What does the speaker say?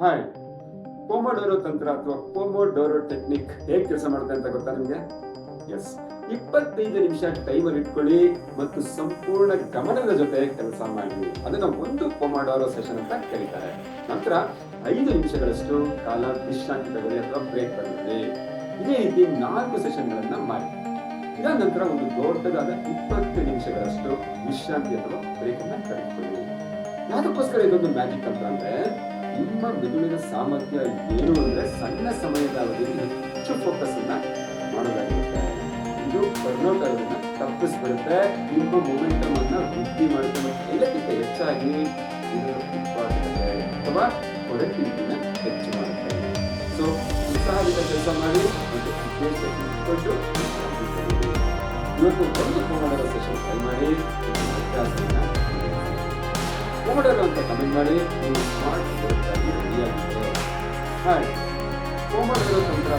Hi ಪೋಮೋಡೋರೋ ತಂತ್ರ ಅಥವಾ ಪೋಮೋಡೋರೋ technique ಹೇಗೆ ಕೆಲಸ ಮಾಡುತ್ತೆ ಅಂತ ಗೊತ್ತಾ ನಿಮಗೆ? ಎಸ್ ಇಪ್ಪತ್ತೈದು ನಿಮಿಷ ಟೈಮರ್ ಇಟ್ಕೊಳ್ಳಿ ಮತ್ತು ಸಂಪೂರ್ಣ ಗಮನದ ಜೊತೆ ಕೆಲಸ ಮಾಡಿ. ಅದನ್ನ ಒಂದು ಪೊಮಾಡೋರೋ ಸೆಷನ್ ಅಂತ ಕರೀತಾರೆ. ನಂತರ ಐದು ನಿಮಿಷಗಳಷ್ಟು ಕಾಲ ವಿಶ್ರಾಂತಿ ತಗೊಳ್ಳಿ ಅಥವಾ ಬ್ರೇಕ್ ತಗೊಳ್ಳಿ. ಇದೇ ರೀತಿ ನಾಲ್ಕು ಸೆಷನ್ಗಳನ್ನ ಮಾಡಿ. ಇದಾದ ನಂತರ ಒಂದು ದೊಡ್ಡದಾದ ಇಪ್ಪತ್ತು ನಿಮಿಷಗಳಷ್ಟು ವಿಶ್ರಾಂತಿ ಅಥವಾ ಬ್ರೇಕ್ ಅನ್ನ ತೆಗೆದುಕೊಳ್ಳಿ ಯಾವ್ದಕ್ಕೋಸ್ಕರ ಇದೊಂದು ಮ್ಯಾಜಿಕ್ ಅಂತ ಅಂದ್ರೆ ನಿಮ್ಮ ಮೆದುಳಿನ ಸಾಮರ್ಥ್ಯ ಏನು ಅಂದರೆ ಸಣ್ಣ ಸಮಯದ ಅವಧಿಯಲ್ಲಿ ಹೆಚ್ಚು ಫೋಕಸ್ ಅನ್ನ ಮಾಡೋದಾಗಿರುತ್ತೆ. ಇದು ಬರ್ನೌಟ್ ತಪ್ಪಿಸ್ಬಿಡುತ್ತೆ ನಿಮ್ಮ ಮೊಮೆಂಟಮ್ ಅನ್ನ ವೃದ್ಧಿ ಮಾಡುತ್ತೆ ಎಲ್ಲಕ್ಕಿಂತ ಹೆಚ್ಚಾಗಿ ಅಥವಾ ಪ್ರೊಡಕ್ಟಿವಿಟಿನ ಹೆಚ್ಚು ಮಾಡುತ್ತೆ. ಸೊ ಉತ್ಸಾಹದಿಂದ ಕೆಲಸ ಮಾಡಿ ಮತ್ತು. ಇವತ್ತು ಒಂದು ಪೋಮಡರ ಸೆಷನ್ ಟ್ರೈ ಮಾಡಿ. ಪೋಮಡರ ಅಂತ ಕಮೆಂಟ್ ಮಾಡಿ. ನೀವು ಸ್ಮಾರ್ಟ್ ರೆಡಿಯಾಗಿದೆ ಹಾಯ್ ಪೋಮಡರ ತಂತ್ರ